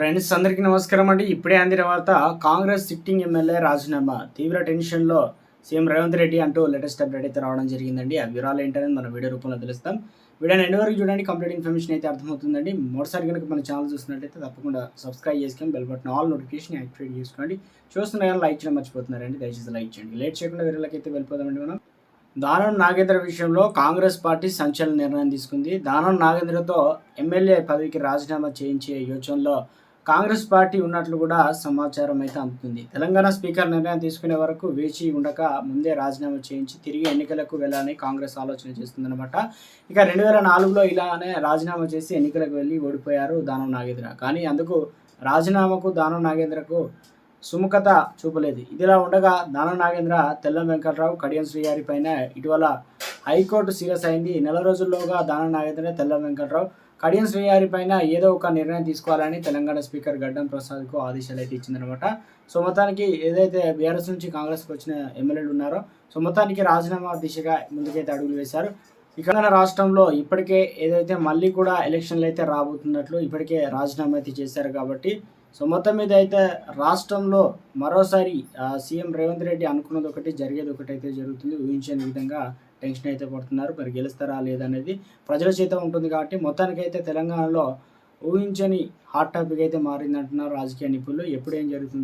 Friends అందరికీ నమస్కారం అండి. ఇప్పుడే అందిన వార్త కాంగ్రెస్ సిట్టింగ్ ఎమ్మెల్యే రాజీనామా. తీవ్ర టెన్షన్లో సీఎం రేవంత్ రెడ్డి అంటూ లేటెస్ట్ అప్డేట్ అయితే రావడం జరిగిందండి. ఆ వివరాలు ఏంటనేది మనం వీడియో రూపంలో తెలుస్తాం. వీడియోని ఎండ్ వరకు చూడండి కంప్లీట్ ఇన్ఫర్మేషన్ అయితే అర్థమవుతుందండి. మొదటిసారి కనుక మన ఛానల్ చూసినట్టయితే తప్పకుండా సబ్స్క్రైబ్ చేసుకొని bell button all notification activate చేసుకోండి. చూస్తున్న లైక్ చేయడం మర్చిపోతున్నారండి దయచేసి లైక్ చేయండి. లేట్ చేయకుండా వీడియోలకి అయితే వెళ్ళిపోదామండి మనం. దానం నాగేంద్ర విషయంలో కాంగ్రెస్ పార్టీ సంచలన నిర్ణయం తీసుకుంది. దానం నాగేంద్రతో ఎమ్మెల్యే పదవికి రాజీనామా చేయించే యోచనలో కాంగ్రెస్ పార్టీ ఉన్నట్లు కూడా సమాచారం అయితే అందుతుంది. తెలంగాణ స్పీకర్ నిర్ణయం తీసుకునే వరకు వేచి ఉండక ముందే రాజీనామా చేయించి తిరిగి ఎన్నికలకు వెళ్ళాలని కాంగ్రెస్ ఆలోచన చేస్తుందన్నమాట. ఇక రెండు వేల నాలుగులో ఇలానే రాజీనామా చేసి ఎన్నికలకు వెళ్ళి ఓడిపోయారు దానం నాగేంద్ర. కానీ అందుకు రాజీనామాకు దానం నాగేంద్రకు సుముఖత చూపలేదు. ఇదిలా ఉండగా దానం నాగేంద్ర తెల్లం వెంకట్రావు కడియం శ్రీగారి పైన ఇటీవల హైకోర్టు సీరియస్ అయింది. నెల రోజుల్లోగా దాన నాగేంద్ర తెల్ల వెంకట్రావు కడియం శ్రీహారి పైన ఏదో ఒక నిర్ణయం తీసుకోవాలని తెలంగాణ స్పీకర్ గడ్డం ప్రసాద్కు ఆదేశాలు అయితే ఇచ్చిందనమాట సో మొత్తానికి ఏదైతే బీఆర్ఎస్ నుంచి కాంగ్రెస్కి వచ్చిన ఎమ్మెల్యేలు ఉన్నారో సో మొత్తానికి రాజీనామా దిశగా ముందుకైతే అడుగులు వేశారు. ఇక రాష్ట్రంలో ఇప్పటికే ఏదైతే మళ్ళీ కూడా ఎలక్షన్లు అయితే రాబోతున్నట్లు ఇప్పటికే రాజీనామా అయితే చేశారు కాబట్టి సో మొత్తం మీద అయితే రాష్ట్రంలో మరోసారి సీఎం రేవంత్ రెడ్డి అనుకున్నది ఒకటి జరిగేది ఒకటి అయితే జరుగుతుంది. ఊహించని విధంగా టెన్షన్ అయితే పడుతున్నారు. మరి గెలుస్తారా లేదనేది ప్రజల చేత ఉంటుంది కాబట్టి మొత్తానికైతే తెలంగాణలో ఊహించని హాట్ టాపిక్ అయితే మారిందంటున్నారు రాజకీయ నిపుణులు. ఎప్పుడు ఏం జరుగుతుంది